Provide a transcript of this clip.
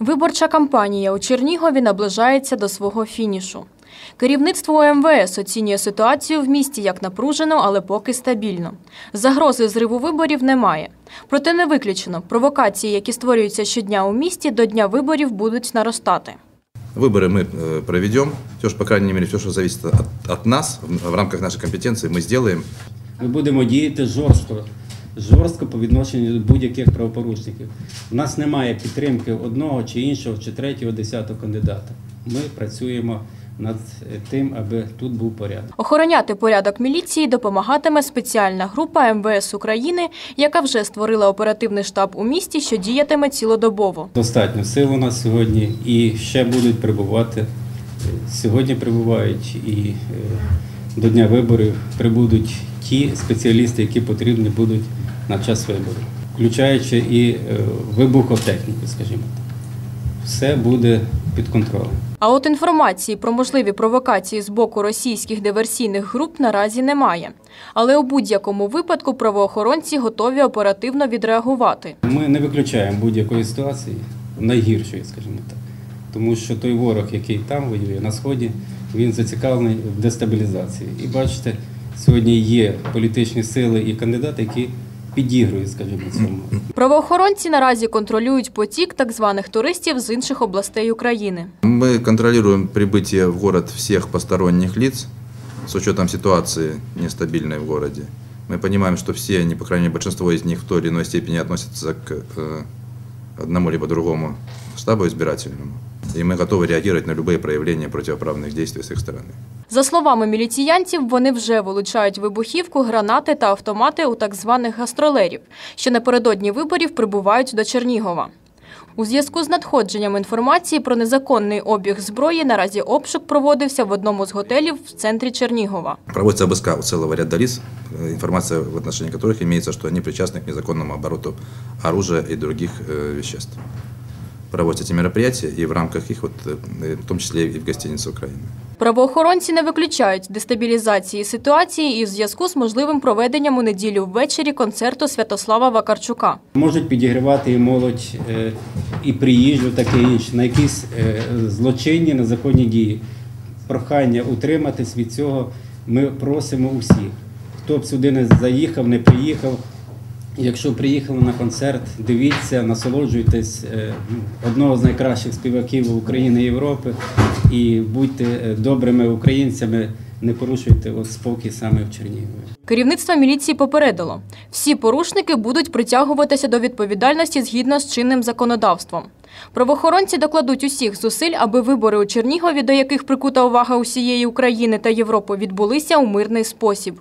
Виборча кампанія у Чернігові наближається до свого фінішу. Керівництво УМВС оцінює ситуацію в місті як напружено, але поки стабільно. Загрози зриву виборів немає. Проте не виключено, провокації, які створюються щодня у місті, до дня виборів будуть наростати. Выборы мы э, проведем. Все, что, по крайней мере, все, что зависит от, от нас, в, в рамках нашей компетенции, мы сделаем. Ми будемо діяти жорстко, жорстко по відношенню до будь-яких правопорушників. У нас немає підтримки одного чи іншого, чи третього, десятого кандидата. Ми працюємо над тим, аби тут був порядок. Охороняти порядок міліції допомагатиме спеціальна група МВС України, яка вже створила оперативний штаб у місті, що діятиме цілодобово. Достатньо сил у нас сьогодні і ще будуть прибувати. Сьогодні прибувають і е, до дня виборів прибудуть ті спеціалісти, які потрібні будуть на час виборів, включаючи і е, вибухотехніку, скажімо так. Все буде під контролем. А от інформації про можливі провокації з боку російських диверсійних груп наразі немає. Але у будь-якому випадку правоохоронці готові оперативно відреагувати. Ми не виключаємо будь-якої ситуації, найгіршої, скажімо так Тому що той ворог, який там воює на сході, він зацікавлений в дестабілізації. І бачите, сьогодні є політичні сили і кандидати, які підігрують, скажімо, цьому. Правоохоронці наразі контролюють потік так званих туристів з інших областей України. Мы контролируем прибытие в город всех посторонних лиц с учетом ситуации нестабильной в городе. Мы понимаем, что все они, по крайней мере, большинство из них в той или иной степени относятся к э, одному либо другому штабу избирательному. И мы готовы реагировать на любые проявления противоправных действий с их стороны. За словами міліціянтів, вони вже вилучають вибухівку, гранати та автомати у так званих гастролерів, що напередодні виборів прибувають до Чернігова. У зв'язку з надходженням інформації про незаконний обіг зброї наразі обшук проводився в одному з готелів в центрі Чернігова. Проводится обыска у целого ряда лиц, э, информация в отношении которых имеется, что они причастны к незаконному обороту оружия и других э, веществ. Проводятся эти мероприятия, и в рамках их, вот, э, в том числе и в гостинице Украины. Правоохоронці не виключають дестабілізації ситуації і в зв'язку з можливим проведенням у неділю ввечері концерту Святослава Вакарчука. Можуть підігрівати і молодь, е, і приїжджу, таке інше, на якісь е, злочинні, незаконні дії. Прохання утриматись від цього ми просимо усіх. Хто б сюди не заїхав, не приїхав. Якщо приїхали на концерт, дивіться, насолоджуйтесь е, одного з найкращих співаків України і Європи і будьте е, добрими українцями, не порушуйте от спокій саме в Чернігові. Керівництво міліції попередило, всі порушники будуть притягуватися до відповідальності згідно з чинним законодавством. Правоохоронці докладуть усіх зусиль, аби вибори у Чернігові, до яких прикута увага усієї України та Європи, відбулися у мирний спосіб.